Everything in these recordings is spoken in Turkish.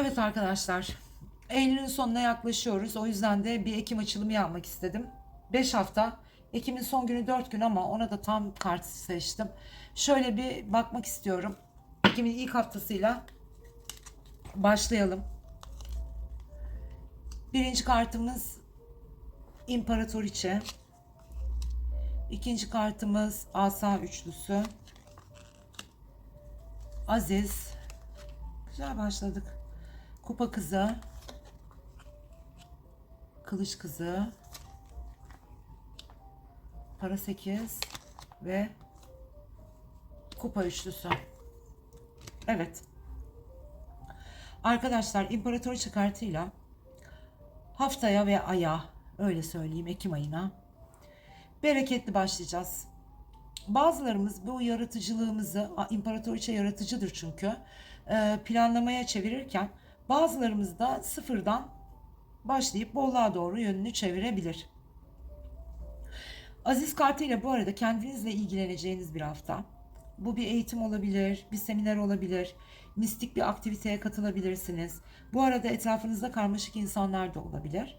Evet arkadaşlar. Eylül'ün sonuna yaklaşıyoruz. O yüzden de bir Ekim açılımı yapmak istedim. 5 hafta. Ekim'in son günü 4 gün ama ona da tam kart seçtim. Şöyle bir bakmak istiyorum. Ekim'in ilk haftasıyla başlayalım. Birinci kartımız İmparatoriçe. İkinci kartımız Asa Üçlüsü. Aziz. Güzel başladık. Kupa kızı. Kılıç kızı. Para 8 ve kupa üçlüsü. Evet. Arkadaşlar İmparatoriçe kartıyla haftaya ve aya öyle söyleyeyim Ekim ayına bereketli başlayacağız. Bazılarımız bu yaratıcılığımızı, imparatoriçe yaratıcıdır çünkü, e, planlamaya çevirirken bazılarımız da sıfırdan başlayıp bolluğa doğru yönünü çevirebilir. Aziz kartıyla bu arada kendinizle ilgileneceğiniz bir hafta. Bu bir eğitim olabilir, bir seminer olabilir, mistik bir aktiviteye katılabilirsiniz. Bu arada etrafınızda karmaşık insanlar da olabilir.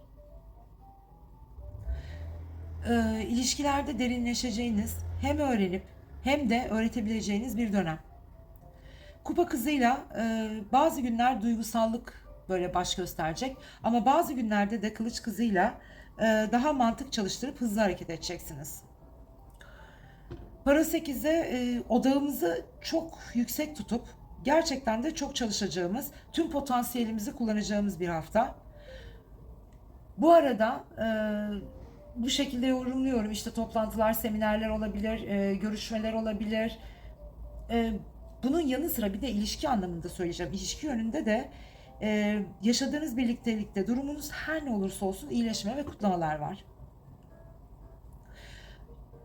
Ee, ilişkilerde derinleşeceğiniz, hem öğrenip hem de öğretebileceğiniz bir dönem. Kupa kızıyla e, bazı günler duygusallık böyle baş gösterecek ama bazı günlerde de kılıç kızıyla e, daha mantık çalıştırıp hızlı hareket edeceksiniz. Para 8'e e, odağımızı çok yüksek tutup gerçekten de çok çalışacağımız, tüm potansiyelimizi kullanacağımız bir hafta. Bu arada e, bu şekilde yorumluyorum. İşte toplantılar, seminerler olabilir, e, görüşmeler olabilir. E, bunun yanı sıra bir de ilişki anlamında söyleyeceğim. İlişki yönünde de e, yaşadığınız birliktelikte durumunuz her ne olursa olsun iyileşme ve kutlamalar var.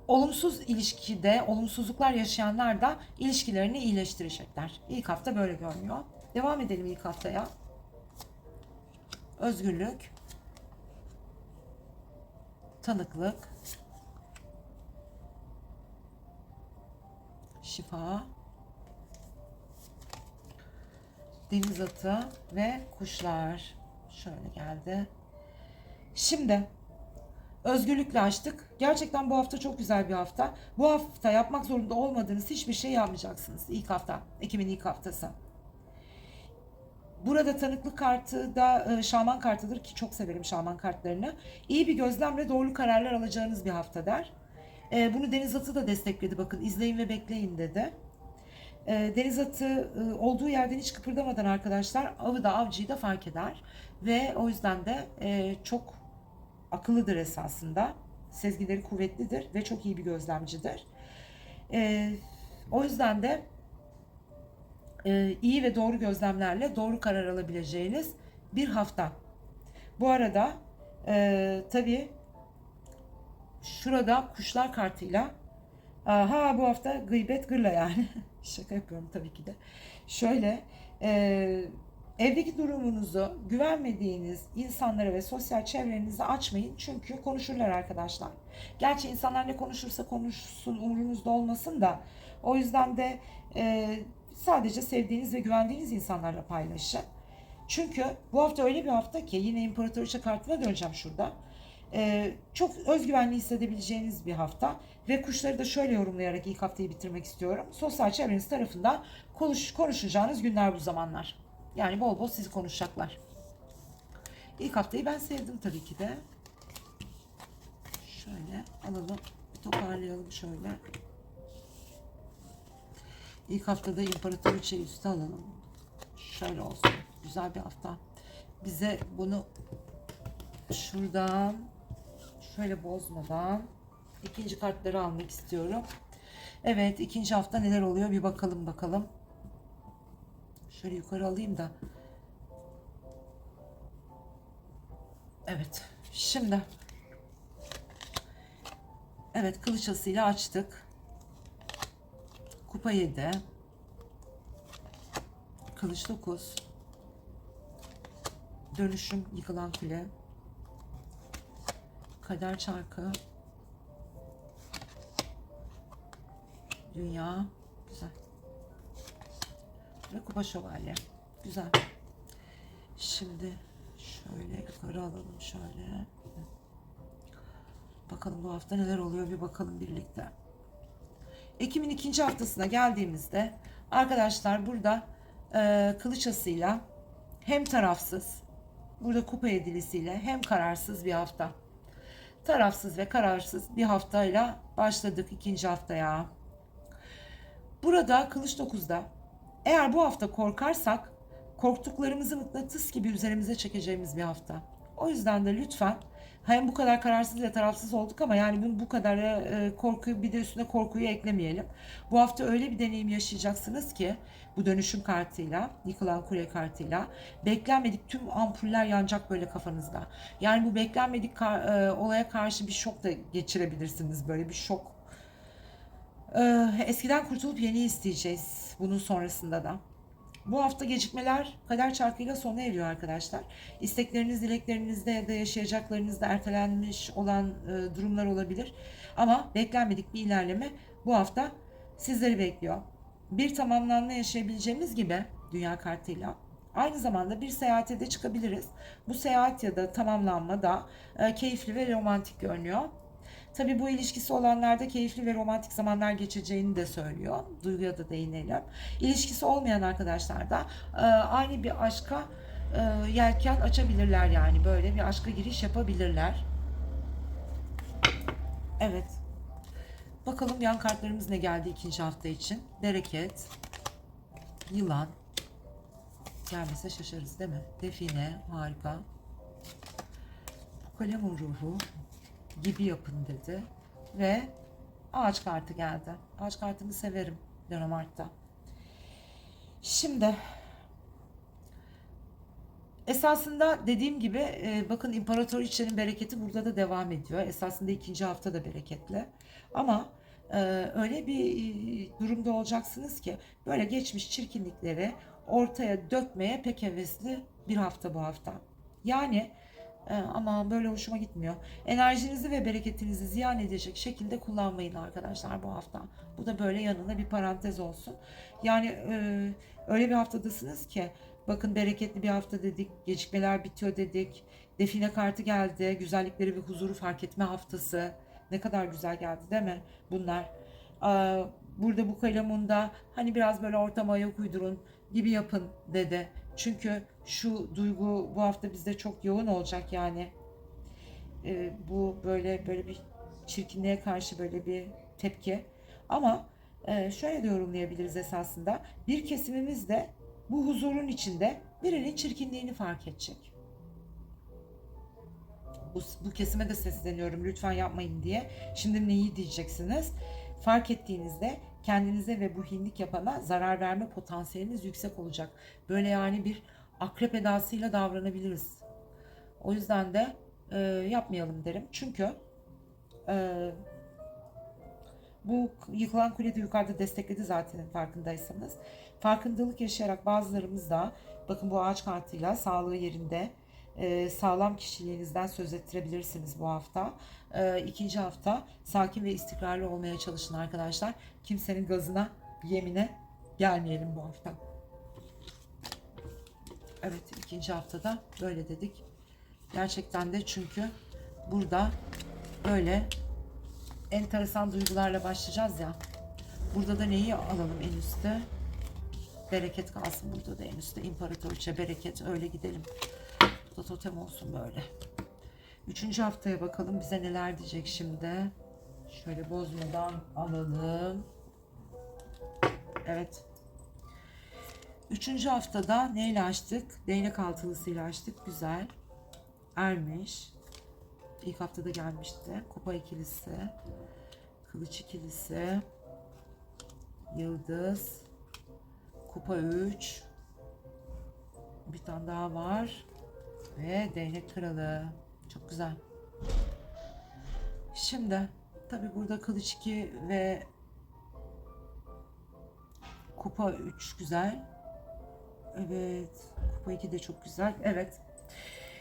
Olumsuz ilişkide olumsuzluklar yaşayanlar da ilişkilerini iyileştirecekler. İlk hafta böyle görünüyor. Devam edelim ilk haftaya. Özgürlük, tanıklık, şifa, deniz atı ve kuşlar. Şöyle geldi. Şimdi özgürlükle açtık. Gerçekten bu hafta çok güzel bir hafta. Bu hafta yapmak zorunda olmadığınız hiçbir şey yapmayacaksınız. İlk hafta. Ekim'in ilk haftası. Burada tanıklık kartı da e, şaman kartıdır ki çok severim şaman kartlarını. İyi bir gözlemle doğru kararlar alacağınız bir hafta der. E, bunu Deniz Atı da destekledi bakın izleyin ve bekleyin dedi. E, deniz atı e, olduğu yerden hiç kıpırdamadan arkadaşlar avı da avcıyı da fark eder. Ve o yüzden de e, çok akıllıdır esasında. Sezgileri kuvvetlidir ve çok iyi bir gözlemcidir. E, o yüzden de e, iyi ve doğru gözlemlerle doğru karar alabileceğiniz bir hafta. Bu arada e, tabii şurada kuşlar kartıyla aha bu hafta gıybet gırla yani şaka yapıyorum tabii ki de. Şöyle e, evdeki durumunuzu güvenmediğiniz insanlara ve sosyal çevrenizi açmayın çünkü konuşurlar arkadaşlar. Gerçi insanlar ne konuşursa konuşsun umurunuzda olmasın da o yüzden de e, sadece sevdiğiniz ve güvendiğiniz insanlarla paylaşın. Çünkü bu hafta öyle bir hafta ki yine imparatoriçe kartına döneceğim şurada. Ee, çok özgüvenli hissedebileceğiniz bir hafta ve kuşları da şöyle yorumlayarak ilk haftayı bitirmek istiyorum. Sosyal çevreniz tarafından konuş, konuşacağınız günler bu zamanlar. Yani bol bol sizi konuşacaklar. İlk haftayı ben sevdim tabii ki de. Şöyle alalım, bir toparlayalım şöyle. İlk haftada İmparatoriçe üstü alalım. Şöyle olsun. Güzel bir hafta. Bize bunu şuradan şöyle bozmadan ikinci kartları almak istiyorum. Evet ikinci hafta neler oluyor bir bakalım bakalım. Şöyle yukarı alayım da. Evet şimdi Evet kılıç asıyla açtık. Kupa 7. Kılıç 9. Dönüşüm yıkılan kule. Kader çarkı. Dünya. Güzel. Ve kupa şövalye. Güzel. Şimdi şöyle yukarı alalım şöyle. Bakalım bu hafta neler oluyor bir bakalım birlikte. Ekim'in ikinci haftasına geldiğimizde arkadaşlar burada e, kılıç asıyla hem tarafsız burada kupa yedilisiyle hem kararsız bir hafta. Tarafsız ve kararsız bir haftayla başladık ikinci haftaya. Burada kılıç 9'da eğer bu hafta korkarsak korktuklarımızı mıknatıs gibi üzerimize çekeceğimiz bir hafta. O yüzden de lütfen hem bu kadar kararsız ve tarafsız olduk ama yani bu, bu kadar e, korkuyu bir de üstüne korkuyu eklemeyelim. Bu hafta öyle bir deneyim yaşayacaksınız ki bu dönüşüm kartıyla, yıkılan kule kartıyla beklenmedik tüm ampuller yanacak böyle kafanızda. Yani bu beklenmedik kar- e, olaya karşı bir şok da geçirebilirsiniz böyle bir şok. E, eskiden kurtulup yeni isteyeceğiz bunun sonrasında da. Bu hafta gecikmeler kader çarkıyla sona eriyor arkadaşlar. İstekleriniz, dileklerinizde ya da yaşayacaklarınızda ertelenmiş olan e, durumlar olabilir. Ama beklenmedik bir ilerleme bu hafta sizleri bekliyor. Bir tamamlanma yaşayabileceğimiz gibi dünya kartıyla aynı zamanda bir seyahate de çıkabiliriz. Bu seyahat ya da tamamlanma da e, keyifli ve romantik görünüyor. Tabii bu ilişkisi olanlarda keyifli ve romantik zamanlar geçeceğini de söylüyor. Duyguya da değinelim. İlişkisi olmayan arkadaşlar da e, aynı bir aşka e, yelken açabilirler yani. Böyle bir aşka giriş yapabilirler. Evet. Bakalım yan kartlarımız ne geldi ikinci hafta için. Bereket, yılan, gelmese şaşarız değil mi? Define, harika. Kalemun ruhu, gibi yapın dedi. Ve ağaç kartı geldi. Ağaç kartını severim Lenormand'da. Şimdi esasında dediğim gibi e, bakın İmparatoriçe'nin bereketi burada da devam ediyor. Esasında ikinci hafta da bereketli. Ama e, öyle bir e, durumda olacaksınız ki böyle geçmiş çirkinlikleri ortaya dökmeye pek hevesli bir hafta bu hafta. Yani ama böyle hoşuma gitmiyor. Enerjinizi ve bereketinizi ziyan edecek şekilde kullanmayın arkadaşlar bu hafta. Bu da böyle yanına bir parantez olsun. Yani e, öyle bir haftadasınız ki bakın bereketli bir hafta dedik, gecikmeler bitiyor dedik. Define kartı geldi, güzellikleri ve huzuru fark etme haftası. Ne kadar güzel geldi değil mi bunlar? Ee, burada bu kalemunda hani biraz böyle ortama ayak uydurun gibi yapın dedi. Çünkü şu duygu bu hafta bizde çok yoğun olacak yani. Ee, bu böyle böyle bir çirkinliğe karşı böyle bir tepki. Ama e, şöyle de yorumlayabiliriz esasında. Bir kesimimiz de bu huzurun içinde birinin çirkinliğini fark edecek. Bu, bu kesime de sesleniyorum lütfen yapmayın diye. Şimdi neyi diyeceksiniz? Fark ettiğinizde kendinize ve bu hinlik yapana zarar verme potansiyeliniz yüksek olacak. Böyle yani bir akrep edasıyla davranabiliriz. O yüzden de e, yapmayalım derim. Çünkü e, bu yıkılan kule de yukarıda destekledi zaten farkındaysanız. Farkındalık yaşayarak bazılarımız da bakın bu ağaç kartıyla sağlığı yerinde e, sağlam kişiliğinizden söz ettirebilirsiniz bu hafta. E, ikinci hafta sakin ve istikrarlı olmaya çalışın arkadaşlar. Kimsenin gazına, yemine gelmeyelim bu hafta. Evet ikinci haftada böyle dedik. Gerçekten de çünkü burada böyle enteresan duygularla başlayacağız ya. Burada da neyi alalım en üstte? Bereket kalsın burada da en üstte. İmparatoriçe bereket öyle gidelim. Bu da totem olsun böyle. Üçüncü haftaya bakalım bize neler diyecek şimdi. Şöyle bozmadan alalım. Evet. Üçüncü haftada neyle açtık? Değnek altılısıyla açtık. Güzel. Ermiş. İlk haftada gelmişti. Kupa ikilisi. Kılıç ikilisi. Yıldız. Kupa 3. Bir tane daha var. Ve değnek kralı. Çok güzel. Şimdi tabi burada kılıç 2 ve kupa 3 güzel. Evet. Kupa 2 de çok güzel. Evet.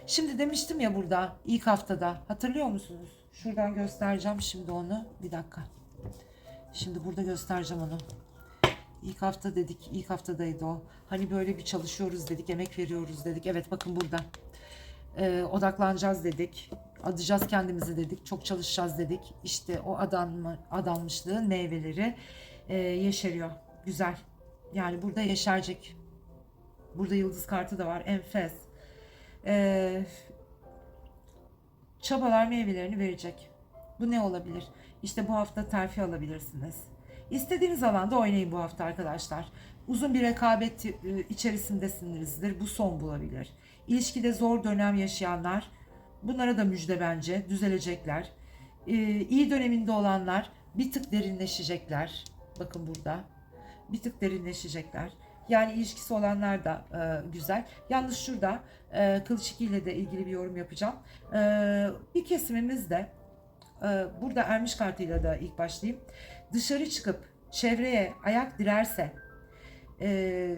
Şimdi demiştim ya burada ilk haftada. Hatırlıyor musunuz? Şuradan göstereceğim şimdi onu. Bir dakika. Şimdi burada göstereceğim onu. İlk hafta dedik, ilk haftadaydı o. Hani böyle bir çalışıyoruz dedik, emek veriyoruz dedik. Evet bakın burada. Ee, odaklanacağız dedik. Adayacağız kendimizi dedik. Çok çalışacağız dedik. İşte o adanma, adanmışlığın meyveleri e, yeşeriyor. Güzel. Yani burada yeşerecek. Burada yıldız kartı da var. Enfes. Ee, çabalar meyvelerini verecek. Bu ne olabilir? İşte bu hafta terfi alabilirsiniz. İstediğiniz alanda oynayın bu hafta arkadaşlar. Uzun bir rekabet e, içerisindesinizdir. Bu son bulabilir. İlişkide zor dönem yaşayanlar bunlara da müjde bence. Düzelecekler. Ee, iyi döneminde olanlar bir tık derinleşecekler. Bakın burada. Bir tık derinleşecekler. Yani ilişkisi olanlar da e, güzel. Yalnız şurada e, Kılıç ile de ilgili bir yorum yapacağım. E, bir kesimimiz de e, burada ermiş kartıyla da ilk başlayayım. Dışarı çıkıp çevreye ayak direrse, e,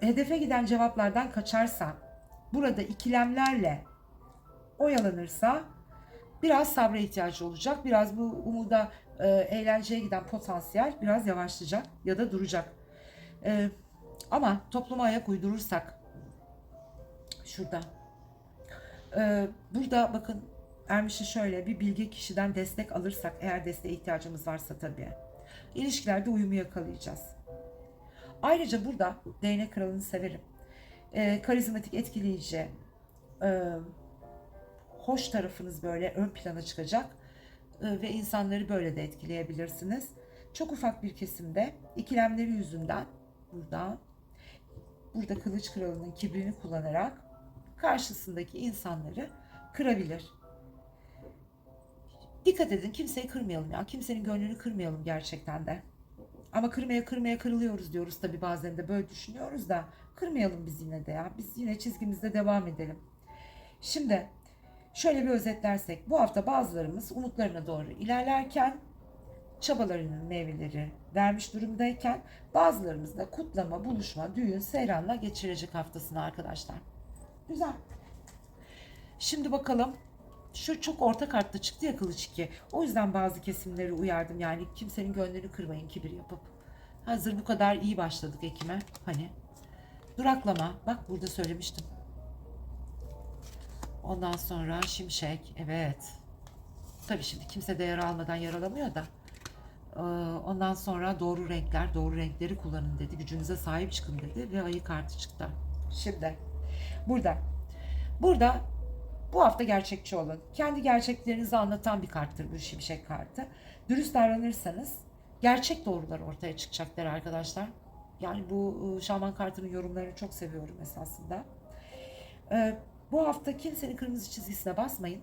hedefe giden cevaplardan kaçarsa, burada ikilemlerle oyalanırsa biraz sabra ihtiyacı olacak. Biraz bu umuda, e, eğlenceye giden potansiyel biraz yavaşlayacak ya da duracak. E, ama topluma ayak uydurursak, şurada, e, burada bakın Ermiş'i şöyle bir bilge kişiden destek alırsak eğer desteğe ihtiyacımız varsa tabii. İlişkilerde uyumu yakalayacağız. Ayrıca burada değnek kralını severim. Ee, karizmatik, etkileyici, e, hoş tarafınız böyle ön plana çıkacak e, ve insanları böyle de etkileyebilirsiniz. Çok ufak bir kesimde ikilemleri yüzünden burada burada kılıç kralının kibrini kullanarak karşısındaki insanları kırabilir. Dikkat edin kimseyi kırmayalım ya. Kimsenin gönlünü kırmayalım gerçekten de. Ama kırmaya kırmaya kırılıyoruz diyoruz tabii bazen de böyle düşünüyoruz da kırmayalım biz yine de ya. Biz yine çizgimizde devam edelim. Şimdi şöyle bir özetlersek bu hafta bazılarımız umutlarına doğru ilerlerken çabalarının meyveleri vermiş durumdayken bazılarımız da kutlama, buluşma, düğün, seyranla geçirecek haftasını arkadaşlar. Güzel. Şimdi bakalım şu çok orta kartta çıktı ya kılıç 2. O yüzden bazı kesimleri uyardım. Yani kimsenin gönlünü kırmayın kibir yapıp. Hazır bu kadar iyi başladık Ekim'e. Hani duraklama. Bak burada söylemiştim. Ondan sonra şimşek. Evet. Tabii şimdi kimse de yara almadan yaralamıyor da. Ee, Ondan sonra doğru renkler, doğru renkleri kullanın dedi. Gücünüze sahip çıkın dedi ve ayı kartı çıktı. Şimdi burada. Burada bu hafta gerçekçi olun. Kendi gerçeklerinizi anlatan bir karttır bu şimşek kartı. Dürüst davranırsanız gerçek doğrular ortaya çıkacaktır arkadaşlar. Yani bu ıı, şaman kartının yorumlarını çok seviyorum esasında. Ee, bu hafta kimsenin kırmızı çizgisine basmayın.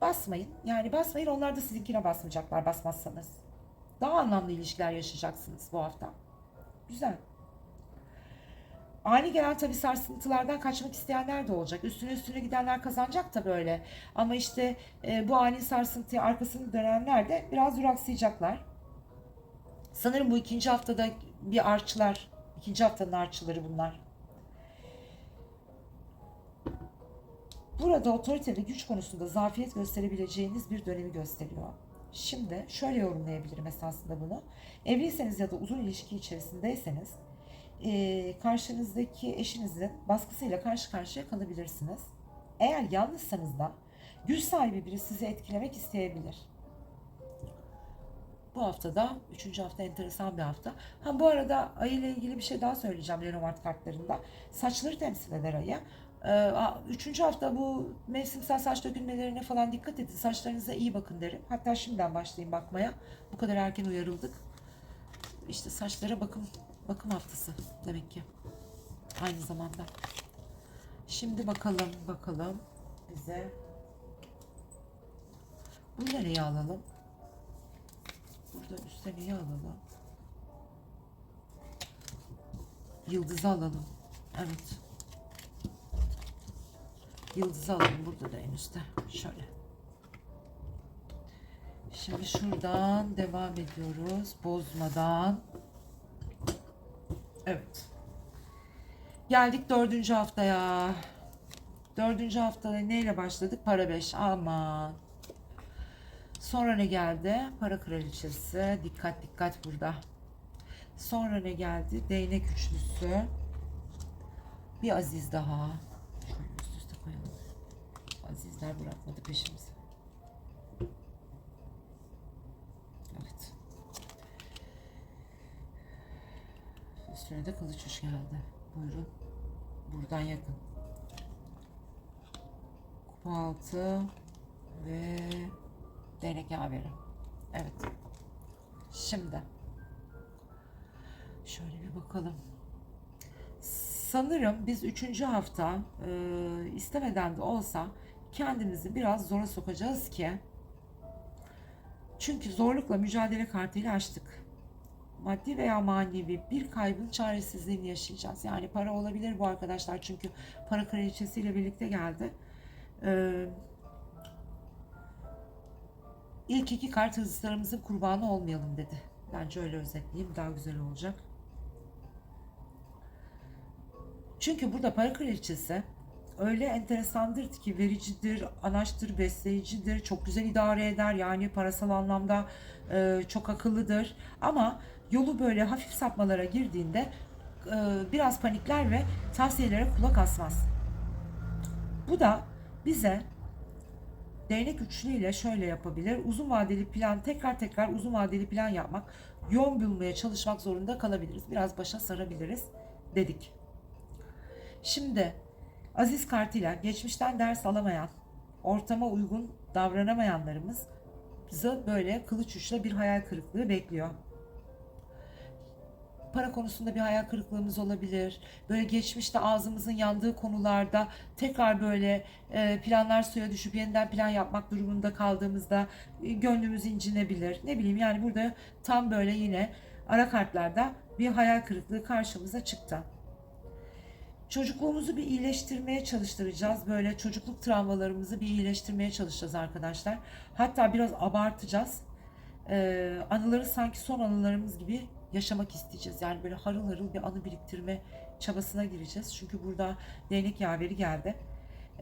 Basmayın. Yani basmayın onlar da sizinkine basmayacaklar basmazsanız. Daha anlamlı ilişkiler yaşayacaksınız bu hafta. Güzel. Ani gelen tabii sarsıntılardan kaçmak isteyenler de olacak. Üstüne üstüne gidenler kazanacak da böyle. Ama işte e, bu ani sarsıntıya arkasını dönenler de biraz duraksayacaklar. Sanırım bu ikinci haftada bir arçılar, ikinci haftanın arçıları bunlar. Burada otorite ve güç konusunda zafiyet gösterebileceğiniz bir dönemi gösteriyor. Şimdi şöyle yorumlayabilirim esasında bunu. Evliyseniz ya da uzun ilişki içerisindeyseniz e, karşınızdaki eşinizin baskısıyla karşı karşıya kalabilirsiniz. Eğer yalnızsanız da güç sahibi biri sizi etkilemek isteyebilir. Bu haftada, üçüncü hafta enteresan bir hafta. Ha bu arada ayı ile ilgili bir şey daha söyleyeceğim Lenormand kartlarında. Saçları temsil eder ayı. Ee, üçüncü hafta bu mevsimsel saç dökülmelerine falan dikkat edin. Saçlarınıza iyi bakın derim. Hatta şimdiden başlayın bakmaya. Bu kadar erken uyarıldık. İşte saçlara bakım bakım haftası demek ki. Aynı zamanda. Şimdi bakalım bakalım bize. Bunu nereye alalım? Burada üstte neyi alalım? Yıldızı alalım. Evet. Yıldızı alalım burada da en üstte. Şöyle. Şimdi şuradan devam ediyoruz. Bozmadan. Evet. Geldik dördüncü haftaya. Dördüncü haftada neyle başladık? Para 5. Aman. Sonra ne geldi? Para kraliçesi. Dikkat dikkat burada. Sonra ne geldi? Değnek üçlüsü. Bir aziz daha. Şöyle üst üste koyalım. Azizler bırakmadı peşimizi. Evet. Üstüne de kılıç uç geldi. Buyurun. Buradan yakın. Kupa altı ve değnek yaveri. Evet. Şimdi şöyle bir bakalım. Sanırım biz üçüncü hafta e, istemeden de olsa kendimizi biraz zora sokacağız ki çünkü zorlukla mücadele kartıyla açtık. Maddi veya manevi bir kaybın çaresizliğini yaşayacağız. Yani para olabilir bu arkadaşlar çünkü para kraliçesiyle birlikte geldi. Ee, ilk iki kart hırslarımızın kurbanı olmayalım dedi. Bence öyle özetleyeyim daha güzel olacak. Çünkü burada para kraliçesi öyle enteresandır ki vericidir, anaçtır, besleyicidir, çok güzel idare eder. Yani parasal anlamda e, çok akıllıdır. Ama yolu böyle hafif sapmalara girdiğinde e, biraz panikler ve tavsiyelere kulak asmaz. Bu da bize değnek üçlüyle şöyle yapabilir. Uzun vadeli plan, tekrar tekrar uzun vadeli plan yapmak, yol bulmaya çalışmak zorunda kalabiliriz. Biraz başa sarabiliriz dedik. Şimdi Aziz kartıyla geçmişten ders alamayan, ortama uygun davranamayanlarımız böyle kılıç uçla bir hayal kırıklığı bekliyor. Para konusunda bir hayal kırıklığımız olabilir. Böyle geçmişte ağzımızın yandığı konularda tekrar böyle e, planlar suya düşüp yeniden plan yapmak durumunda kaldığımızda e, gönlümüz incinebilir. Ne bileyim yani burada tam böyle yine ara kartlarda bir hayal kırıklığı karşımıza çıktı. Çocukluğumuzu bir iyileştirmeye çalıştıracağız. Böyle çocukluk travmalarımızı bir iyileştirmeye çalışacağız arkadaşlar. Hatta biraz abartacağız. Ee, anıları sanki son anılarımız gibi yaşamak isteyeceğiz. Yani böyle harıl harıl bir anı biriktirme çabasına gireceğiz. Çünkü burada değnek yaveri geldi.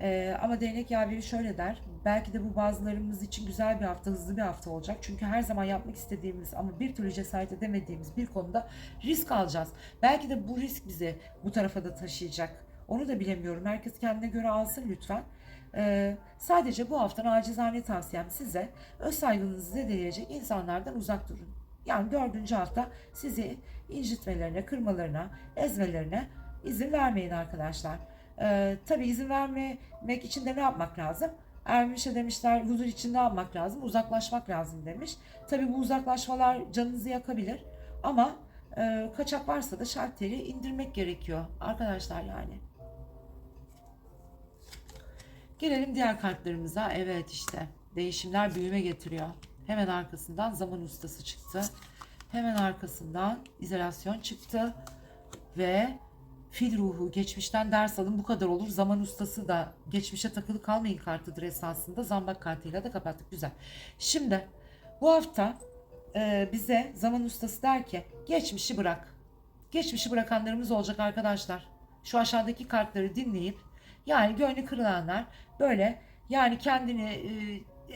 Ee, ama değnek yaveri şöyle der. Belki de bu bazılarımız için güzel bir hafta, hızlı bir hafta olacak. Çünkü her zaman yapmak istediğimiz ama bir türlü cesaret edemediğimiz bir konuda risk alacağız. Belki de bu risk bizi bu tarafa da taşıyacak. Onu da bilemiyorum. Herkes kendine göre alsın lütfen. Ee, sadece bu hafta acizane tavsiyem size öz saygınızı zedeleyecek insanlardan uzak durun. Yani dördüncü hafta sizi incitmelerine, kırmalarına, ezmelerine izin vermeyin arkadaşlar. Ee, tabii izin vermemek için de ne yapmak lazım? Ermiş'e demişler huzur için ne yapmak lazım? Uzaklaşmak lazım demiş. Tabii bu uzaklaşmalar canınızı yakabilir ama e, kaçak varsa da şalteri indirmek gerekiyor arkadaşlar yani. Gelelim diğer kartlarımıza. Evet işte değişimler büyüme getiriyor. Hemen arkasından zaman ustası çıktı. Hemen arkasından izolasyon çıktı. Ve fil ruhu geçmişten ders alın bu kadar olur. Zaman ustası da geçmişe takılı kalmayın kartıdır esasında. Zambak kartıyla da kapattık. Güzel. Şimdi bu hafta e, bize zaman ustası der ki geçmişi bırak. Geçmişi bırakanlarımız olacak arkadaşlar. Şu aşağıdaki kartları dinleyip yani gönlü kırılanlar böyle yani kendini e,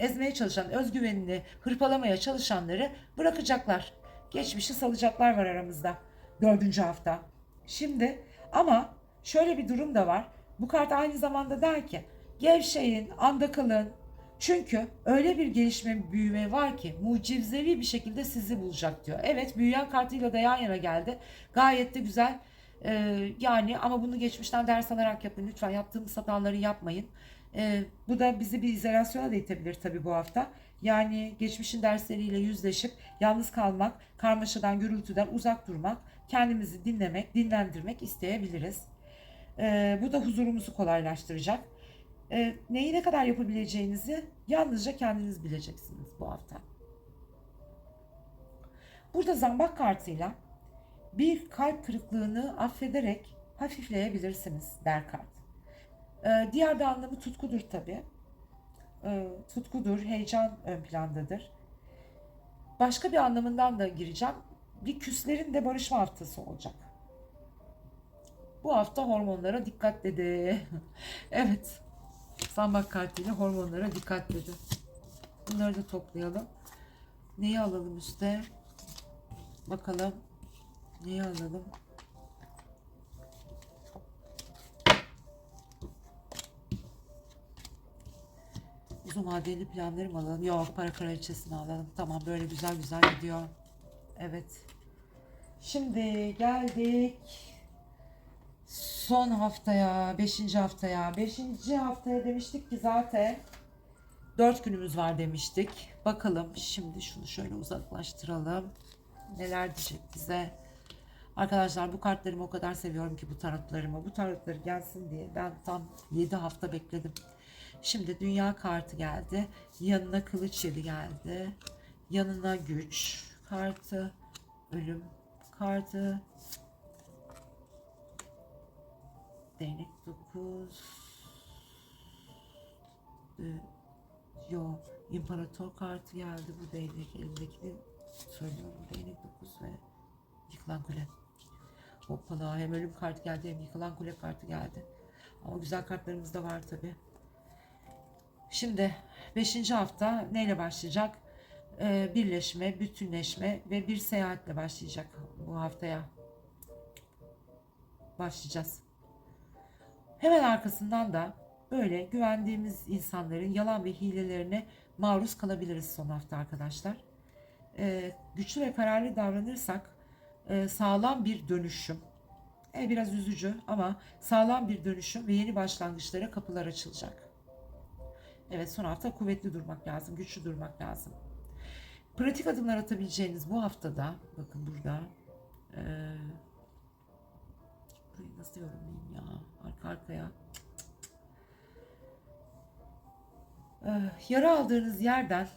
ezmeye çalışan, özgüvenini hırpalamaya çalışanları bırakacaklar. Geçmişi salacaklar var aramızda. Dördüncü hafta. Şimdi ama şöyle bir durum da var. Bu kart aynı zamanda der ki gevşeyin, anda kalın. Çünkü öyle bir gelişme, büyüme var ki mucizevi bir şekilde sizi bulacak diyor. Evet büyüyen kartıyla da yan yana geldi. Gayet de güzel. Ee, yani ama bunu geçmişten ders alarak yapın. Lütfen yaptığımız hataları yapmayın. Ee, bu da bizi bir izolasyona da itebilir tabii bu hafta. Yani geçmişin dersleriyle yüzleşip yalnız kalmak, karmaşadan, gürültüden uzak durmak, kendimizi dinlemek, dinlendirmek isteyebiliriz. Ee, bu da huzurumuzu kolaylaştıracak. Ee, neyi ne kadar yapabileceğinizi yalnızca kendiniz bileceksiniz bu hafta. Burada zambak kartıyla bir kalp kırıklığını affederek hafifleyebilirsiniz der kart. Ee, diğer bir anlamı tutkudur tabii. Ee, tutkudur, heyecan ön plandadır. Başka bir anlamından da gireceğim. Bir küslerin de barışma haftası olacak. Bu hafta hormonlara dikkat dedi. evet. Zambak kartıyla hormonlara dikkat dedi. Bunları da toplayalım. Neyi alalım üste? Bakalım. Neyi alalım? Uzun vadeli planları mı alalım? Yok para kraliçesini alalım. Tamam böyle güzel güzel gidiyor. Evet. Şimdi geldik son haftaya, beşinci haftaya. Beşinci haftaya demiştik ki zaten dört günümüz var demiştik. Bakalım şimdi şunu şöyle uzaklaştıralım. Neler diyecek bize. Arkadaşlar bu kartlarımı o kadar seviyorum ki bu tarotlarımı. Bu tarotları gelsin diye ben tam 7 hafta bekledim. Şimdi dünya kartı geldi. Yanına kılıç yedi geldi. Yanına güç kartı. Ölüm kartı. Değnek 9. Ee, yo, imparator kartı geldi. Bu değnek elimdekini söylüyorum. Değnek 9 ve yıkılan kule. Hoppala hem ölüm kartı geldi hem yıkılan kule kartı geldi. Ama güzel kartlarımız da var tabi. Şimdi 5. hafta neyle başlayacak? Ee, birleşme, bütünleşme ve bir seyahatle başlayacak bu haftaya. Başlayacağız. Hemen arkasından da böyle güvendiğimiz insanların yalan ve hilelerine maruz kalabiliriz son hafta arkadaşlar. Ee, güçlü ve kararlı davranırsak e, sağlam bir dönüşüm, e, biraz üzücü ama sağlam bir dönüşüm ve yeni başlangıçlara kapılar açılacak. Evet son hafta kuvvetli durmak lazım, güçlü durmak lazım. Pratik adımlar atabileceğiniz bu haftada, bakın burada, e, nasıl yorumlayayım ya, arka arkaya. E, yara aldığınız yerden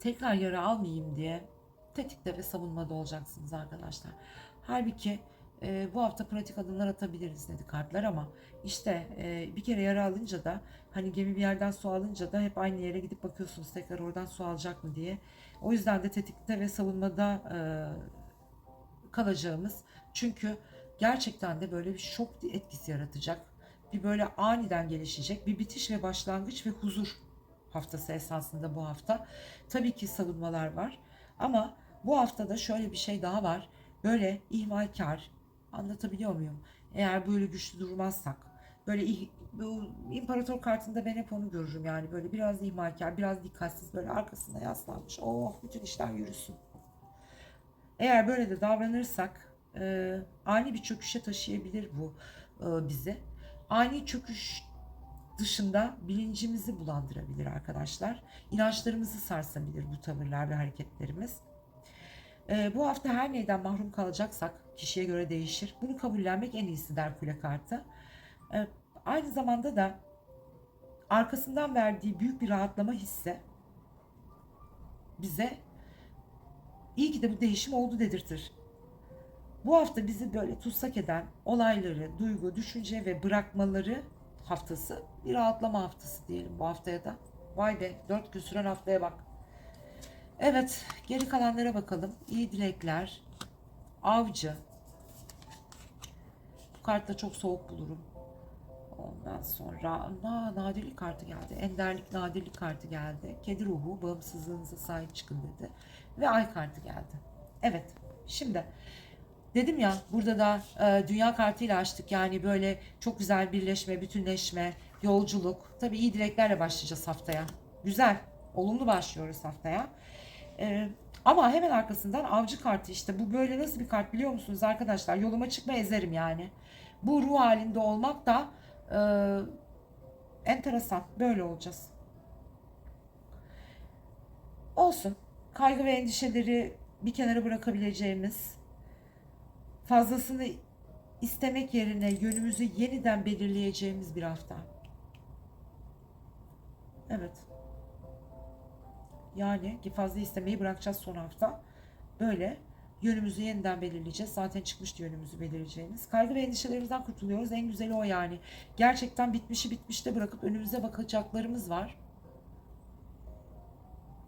tekrar yara almayayım diye tetikte ve savunmada olacaksınız arkadaşlar. Halbuki e, bu hafta pratik adımlar atabiliriz dedi kartlar ama işte e, bir kere yara alınca da hani gemi bir yerden su alınca da hep aynı yere gidip bakıyorsunuz tekrar oradan su alacak mı diye. O yüzden de tetikte ve savunmada e, kalacağımız çünkü gerçekten de böyle bir şok etkisi yaratacak. Bir böyle aniden gelişecek bir bitiş ve başlangıç ve huzur haftası esasında bu hafta. Tabii ki savunmalar var ama bu haftada şöyle bir şey daha var. Böyle ihmalkar, anlatabiliyor muyum? Eğer böyle güçlü durmazsak, böyle bu imparator kartında ben hep onu görürüm yani böyle biraz ihmalkar, biraz dikkatsiz böyle arkasına yaslanmış. Oh bütün işler yürüsün. Eğer böyle de davranırsak e, ani bir çöküşe taşıyabilir bu e, bizi. Ani çöküş dışında bilincimizi bulandırabilir arkadaşlar. İnançlarımızı sarsabilir bu tavırlar ve hareketlerimiz. Ee, bu hafta her neyden mahrum kalacaksak kişiye göre değişir. Bunu kabullenmek en iyisi der kule kartı. Ee, aynı zamanda da arkasından verdiği büyük bir rahatlama hissi bize iyi ki de bu değişim oldu dedirtir. Bu hafta bizi böyle tutsak eden olayları, duygu, düşünce ve bırakmaları haftası bir rahatlama haftası diyelim bu haftaya da. Vay be dört gün süren haftaya bak. Evet geri kalanlara bakalım. İyi dilekler. Avcı. Bu kartta çok soğuk bulurum. Ondan sonra na, nadirlik kartı geldi. Enderlik nadirlik kartı geldi. Kedi ruhu bağımsızlığınıza sahip çıkın dedi. Ve ay kartı geldi. Evet şimdi Dedim ya burada da e, dünya kartıyla açtık yani böyle çok güzel birleşme, bütünleşme, yolculuk. Tabii iyi dileklerle başlayacağız haftaya. Güzel, olumlu başlıyoruz haftaya. E, ama hemen arkasından avcı kartı işte bu böyle nasıl bir kart biliyor musunuz arkadaşlar? Yoluma çıkma ezerim yani. Bu ruh halinde olmak da e, enteresan. Böyle olacağız. Olsun. Kaygı ve endişeleri bir kenara bırakabileceğimiz fazlasını istemek yerine yönümüzü yeniden belirleyeceğimiz bir hafta. Evet. Yani ki fazla istemeyi bırakacağız son hafta. Böyle yönümüzü yeniden belirleyeceğiz. Zaten çıkmıştı yönümüzü belirleyeceğimiz. Kaygı ve endişelerimizden kurtuluyoruz. En güzeli o yani. Gerçekten bitmişi bitmişte bırakıp önümüze bakacaklarımız var.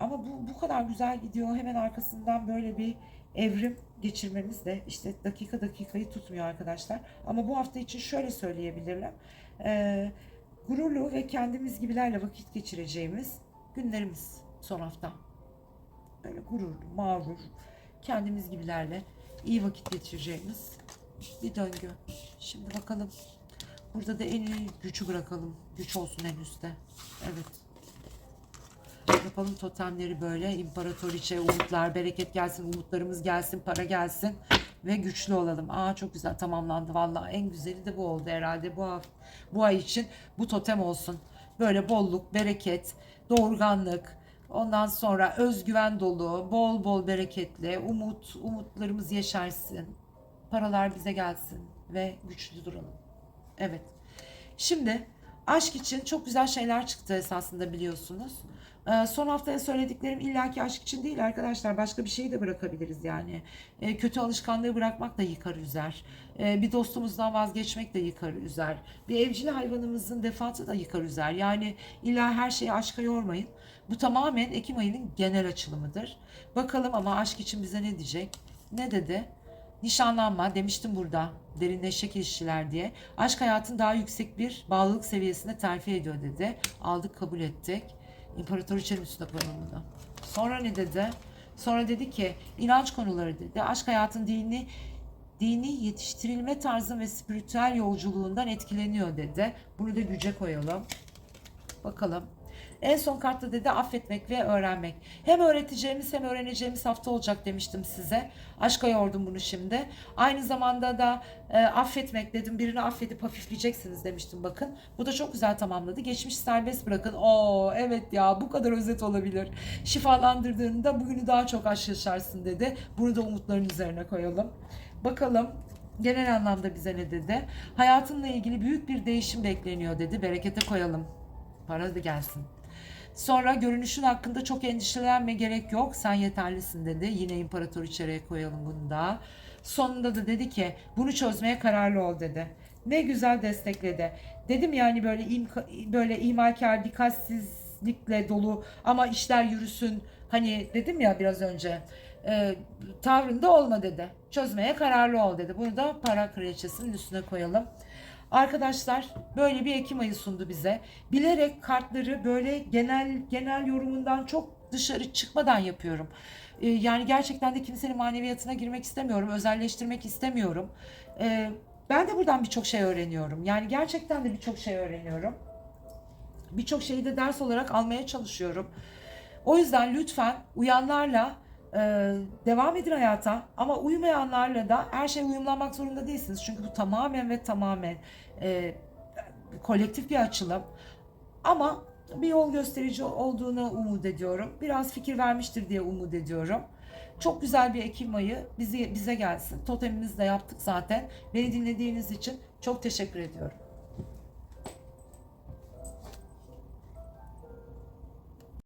Ama bu bu kadar güzel gidiyor. Hemen arkasından böyle bir evrim geçirmemiz de işte dakika dakikayı tutmuyor arkadaşlar. Ama bu hafta için şöyle söyleyebilirim. Ee, gururlu ve kendimiz gibilerle vakit geçireceğimiz günlerimiz son hafta. Böyle gururlu, mağrur, kendimiz gibilerle iyi vakit geçireceğimiz bir döngü. Şimdi bakalım. Burada da en iyi gücü bırakalım. Güç olsun en üstte. Evet. Yapalım totemleri böyle. İmparatoriçe, umutlar, bereket gelsin, umutlarımız gelsin, para gelsin ve güçlü olalım. Aa çok güzel tamamlandı vallahi. En güzeli de bu oldu herhalde bu hafta, bu ay için bu totem olsun. Böyle bolluk, bereket, doğurganlık, ondan sonra özgüven dolu, bol bol bereketli, umut, umutlarımız yeşersin. Paralar bize gelsin ve güçlü duralım. Evet. Şimdi aşk için çok güzel şeyler çıktı esasında biliyorsunuz. Ee, son haftaya söylediklerim illaki aşk için değil arkadaşlar. Başka bir şeyi de bırakabiliriz yani. Ee, kötü alışkanlığı bırakmak da yıkar üzer. Ee, bir dostumuzdan vazgeçmek de yıkar üzer. Bir evcil hayvanımızın defatı da yıkar üzer. Yani illa her şeyi aşka yormayın. Bu tamamen Ekim ayının genel açılımıdır. Bakalım ama aşk için bize ne diyecek? Ne dedi? Nişanlanma demiştim burada derinleşecek ilişkiler diye. Aşk hayatın daha yüksek bir bağlılık seviyesine terfi ediyor dedi. Aldık kabul ettik. İmparatoriçenin üstüne koyalım bunu. Sonra ne dedi? Sonra dedi ki inanç konuları dedi. Aşk hayatın dini dini yetiştirilme tarzı ve spiritüel yolculuğundan etkileniyor dedi. Bunu da güce koyalım. Bakalım. En son kartta dedi affetmek ve öğrenmek. Hem öğreteceğimiz hem öğreneceğimiz hafta olacak demiştim size. Aşka yordum bunu şimdi. Aynı zamanda da e, affetmek dedim. Birini affedip hafifleyeceksiniz demiştim bakın. Bu da çok güzel tamamladı. Geçmiş serbest bırakın. Oo evet ya bu kadar özet olabilir. Şifalandırdığında bugünü daha çok aşk yaşarsın dedi. Bunu da umutların üzerine koyalım. Bakalım genel anlamda bize ne dedi? Hayatınla ilgili büyük bir değişim bekleniyor dedi. Berekete koyalım. Para da gelsin. Sonra görünüşün hakkında çok endişelenme gerek yok. Sen yeterlisin dedi. Yine imparator içeriye koyalım bunu da. Sonunda da dedi ki bunu çözmeye kararlı ol dedi. Ne güzel destekledi. Dedim yani böyle imka- böyle ihmalkar, dikkatsizlikle dolu ama işler yürüsün. Hani dedim ya biraz önce e, tavrında olma dedi. Çözmeye kararlı ol dedi. Bunu da para kraliçesinin üstüne koyalım. Arkadaşlar böyle bir Ekim ayı sundu bize. Bilerek kartları böyle genel genel yorumundan çok dışarı çıkmadan yapıyorum. Ee, yani gerçekten de kimsenin maneviyatına girmek istemiyorum. Özelleştirmek istemiyorum. Ee, ben de buradan birçok şey öğreniyorum. Yani gerçekten de birçok şey öğreniyorum. Birçok şeyi de ders olarak almaya çalışıyorum. O yüzden lütfen uyanlarla e, devam edin hayata ama uyumayanlarla da her şey uyumlanmak zorunda değilsiniz. Çünkü bu tamamen ve tamamen e, kolektif bir açılım. Ama bir yol gösterici olduğunu umut ediyorum. Biraz fikir vermiştir diye umut ediyorum. Çok güzel bir Ekim ayı bizi, bize gelsin. Totemimizi de yaptık zaten. Beni dinlediğiniz için çok teşekkür ediyorum.